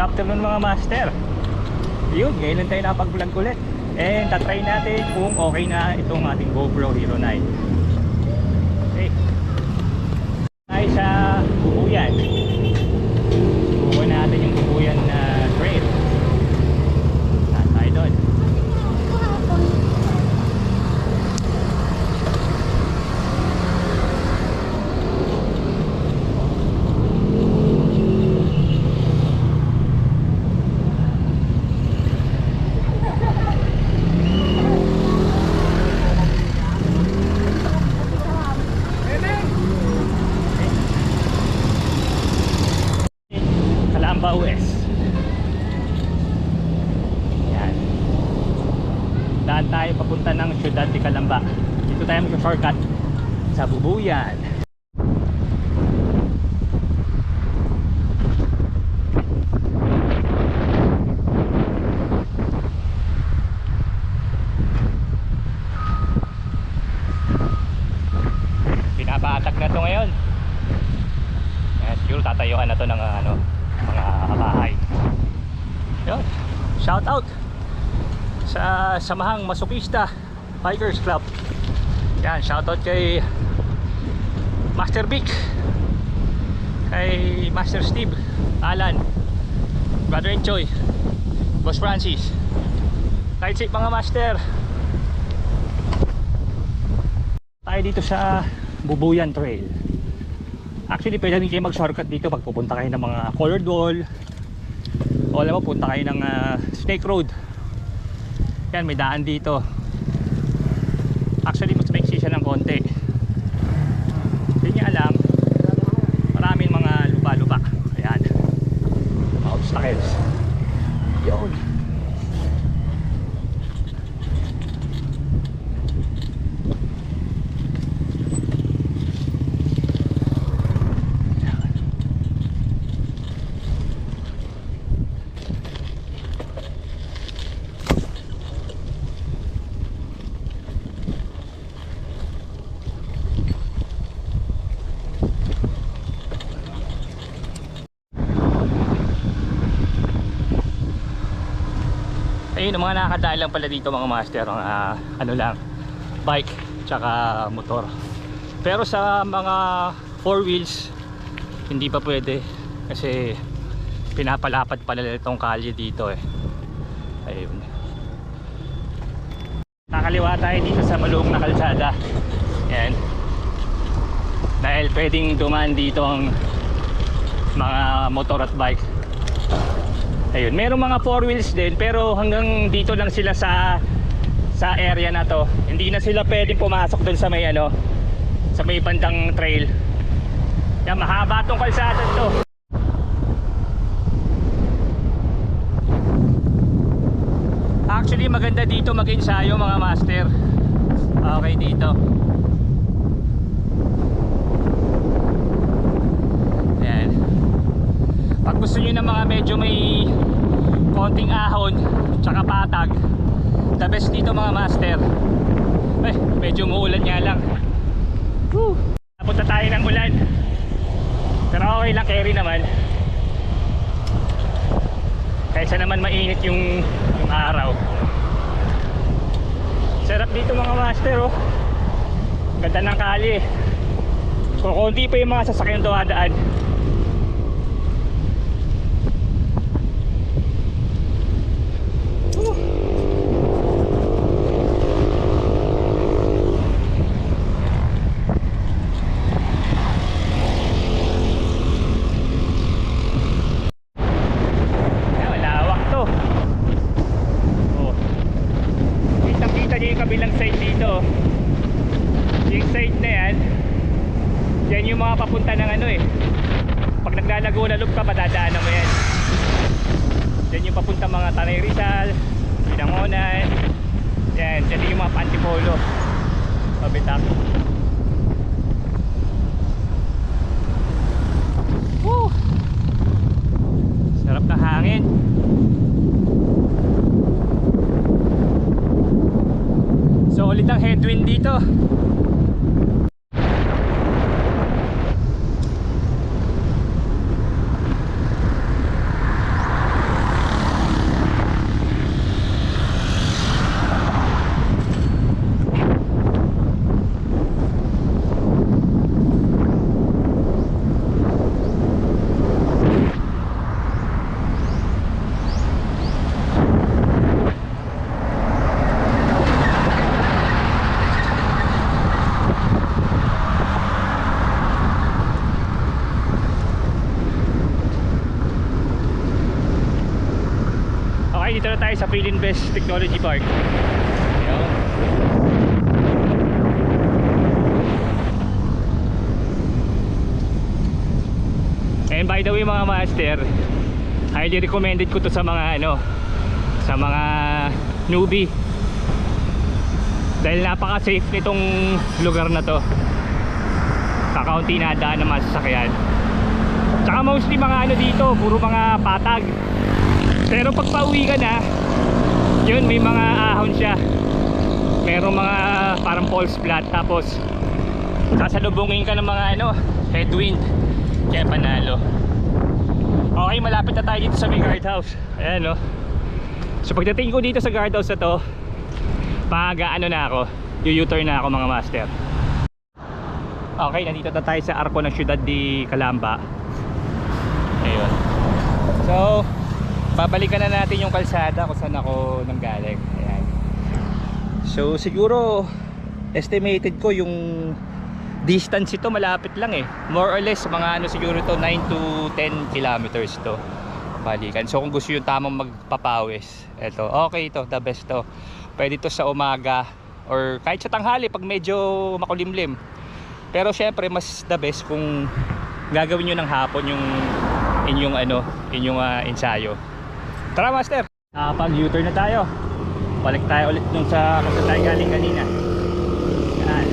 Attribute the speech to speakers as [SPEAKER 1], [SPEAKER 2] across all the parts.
[SPEAKER 1] afternoon mga master. Yun, ngayon tayo napag-vlog ulit. And tatry natin kung okay na itong ating GoPro Hero 9 Okay. Tayo sa Bubuyan Bubuyan natin yung Bubuyan na trail Saan tayo doon? Calamba US Yan Daan tayo papunta ng Ciudad de Calamba Dito tayo mag-shortcut sa Bubuyan Pinapatak na to ngayon Ayan, siguro tatayuan na to ng uh, ano, mga bahay. Yun. Shout out sa samahang Masokista Bikers Club. Yan, shout out kay Master Vic, kay Master Steve, Alan, Brother Enjoy, Boss Francis. Ride safe mga master. Tayo dito sa Bubuyan Trail. Actually, pwede rin kayo mag-shortcut dito pag pupunta kayo ng mga colored wall. O alam mo, punta kayo ng ah, Snake Road. Yan, may daan dito. Actually, mas maiksi siya ng konti. Hindi niya alam, maraming mga lupa-lupa. Ayan. Obstacles. Yun. Ayun, mga nakakadaan lang pala dito mga master, ang ah, ano lang, bike, tsaka motor. Pero sa mga four wheels, hindi pa pwede kasi pinapalapad pala itong kalye dito eh. Ayun. Nakaliwa tayo dito sa malung na kalsada. Yan. Dahil pwedeng dumaan dito ang mga motor at bike. Ayun, merong mga four wheels din pero hanggang dito lang sila sa sa area na to. Hindi na sila pwedeng pumasok doon sa may ano sa may bandang trail. Yan, mahaba tong kalsada to. Actually, maganda dito mag-ensayo mga master. Okay dito. Ayan. Pag gusto nyo ng mga medyo may konting ahon tsaka patag the best dito mga master. Eh medyo muulan nga lang. Woo. napunta tayo ng ulan pero okay lang carry naman. Kaysa naman mainit yung, yung araw. Sarap dito mga master oh. Ganda ng kali kukunti pa yung mga sasakyan dumadaan Ayan, malawak to. Oh. Kitang kita niyo yung kabilang side dito. Yung side na yan, yan yung mga papunta ng ano eh. Pag naglalago na loop ka, padadaanan mo yan. Yan yung papunta mga Tanay Rizal, Binangonan. Yan, yan yung mga Pantipolo. Pabitak. Woo! Sarap na hangin. Solid ang headwind dito. Nandito na tayo sa Philinvest Technology Park. Ayun. And by the way mga master, highly recommended ko to sa mga ano, sa mga newbie. Dahil napaka-safe nitong lugar na to. Kakaunti na daan ng mga sasakyan. Tsaka mostly mga ano dito, puro mga patag. Pero pag pauwi ka na, yun may mga ahon siya. Merong mga parang false flat tapos sasalubungin ka ng mga ano, headwind. Kaya panalo. Okay, malapit na tayo dito sa may guardhouse. Ayan no. So pagdating ko dito sa guardhouse na to, pag ano na ako, yu-U-turn na ako mga master. Okay, nandito na tayo sa arko ng syudad di Calamba. Ayun. So, babalikan na natin yung kalsada kung saan ako nanggaling. Ayan. So, siguro estimated ko yung distance ito malapit lang eh. More or less mga ano siguro to 9 to 10 kilometers to. Balikan. So kung gusto yung tamang magpapawis, eto, okay ito, the best to. Pwede to sa umaga or kahit sa tanghali pag medyo makulimlim. Pero syempre mas the best kung gagawin nyo ng hapon yung inyong ano, inyong ah, ensayo. Tara master. Nakapag U-turn na tayo. Balik tayo ulit dun sa kung galing kanina. Yan.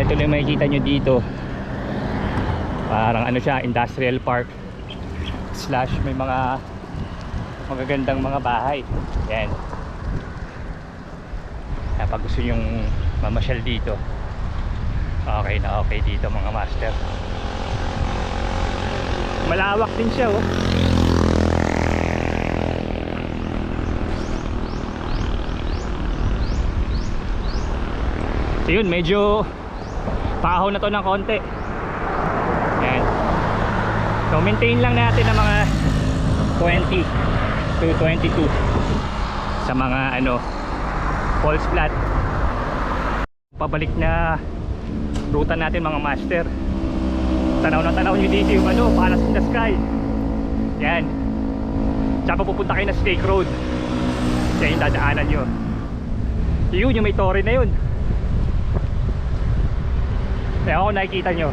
[SPEAKER 1] Ganito lang makikita nyo dito. Parang ano siya, industrial park. Slash may mga magagandang mga bahay. Yan. Kaya pag gusto nyong mamasyal dito, okay na okay dito mga master. Malawak din siya oh. So yun, medyo paho na to ng konti. Yan. So maintain lang natin ang mga 20 to 22 sa mga ano false flat. Pabalik na ruta natin mga master. Tanaw na tanaw nyo dito yung ano, panas in the sky. Yan. Tsaka pupunta kayo na Snake Road. Yan yung dadaanan nyo. Yun, yung may torre na yun. Kaya ako nakikita nyo.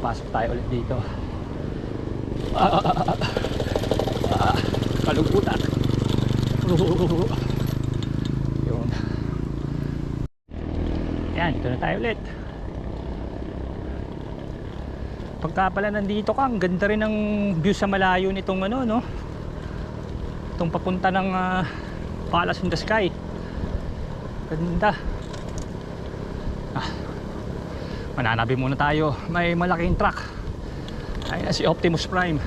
[SPEAKER 1] Pasok tayo ulit dito. Ah, ah, ah, ah, ah, kalungkutan. Yun. Yan, dito na tayo ulit. Pagka pala nandito ka, ang ganda rin ng view sa malayo nitong ano, no? Itong papunta ng ah, Palace in the Sky. Ganda. Ah, mananabi muna tayo. May malaking truck. Na si Optimus Prime.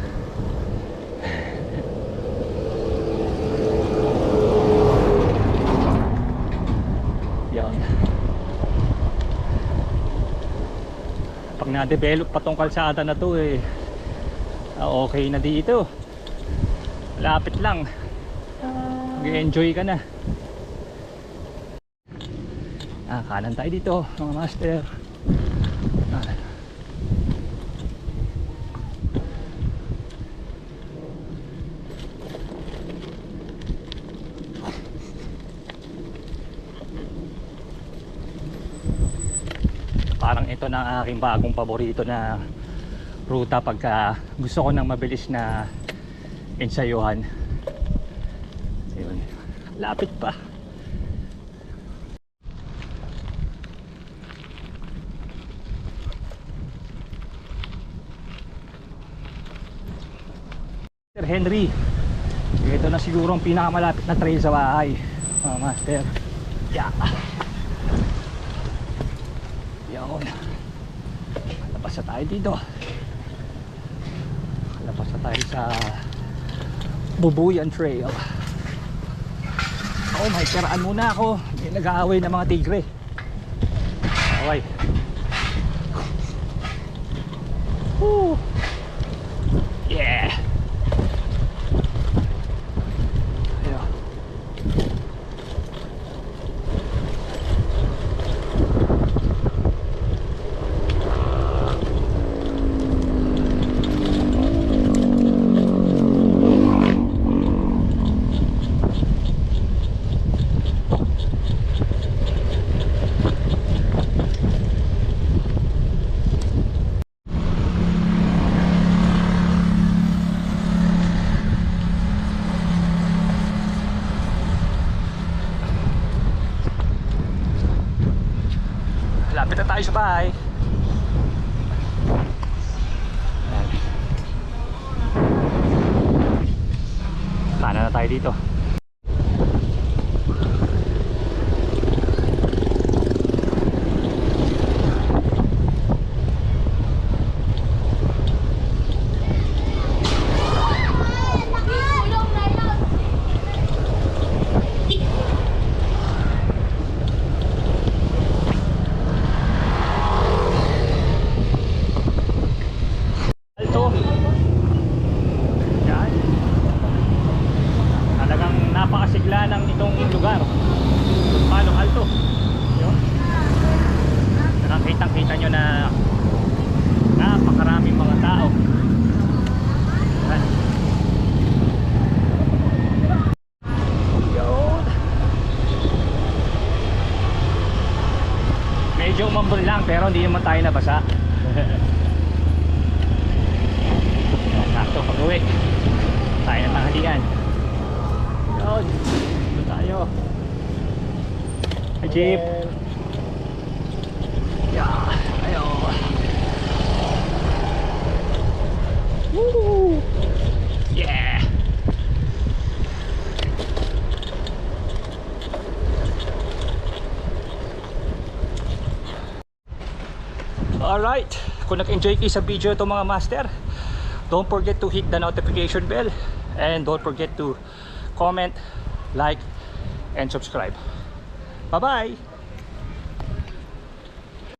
[SPEAKER 1] Yan. Na-develop pa tong kalsada na to eh ah, okay na dito. Lapit lang. Mag-enjoy ka na. Ah, kanan tayo dito, mga master. Ah. Parang ito ang aking bagong paborito na ruta pagka gusto ko ng mabilis na ensayuhan. Ayun. Lapit pa. Sir Henry, Ito na siguro ang pinakamalapit na trail sa bahay. Mga master. Yeah. Yun. Labas na tayo dito. Labas na tayo sa Bubuyan Trail. Oh, may karaan muna ako. May nag-aaway ng mga tigre. Away. Woo. Yeah. Ayun. Ayan. Sana na tayo dito. Alto. Yan. Talagang napakasigla ng itong lugar. Palong Alto. Yun. Nakakitang kita nyo na napakaraming mga tao. Yan. Yun. Medyo umambol lang pero hindi naman tayo nabasa. Sakto pag uwi. Tayo ng tanghalian. Yun. Ito tayo. Hi, Jeep. Yeah. Ayo. Woo! Yeah. Alright, kung nag-enjoy kayo sa video ito mga master, don't forget to hit the notification bell and don't forget to comment, like, and subscribe. Bye-bye!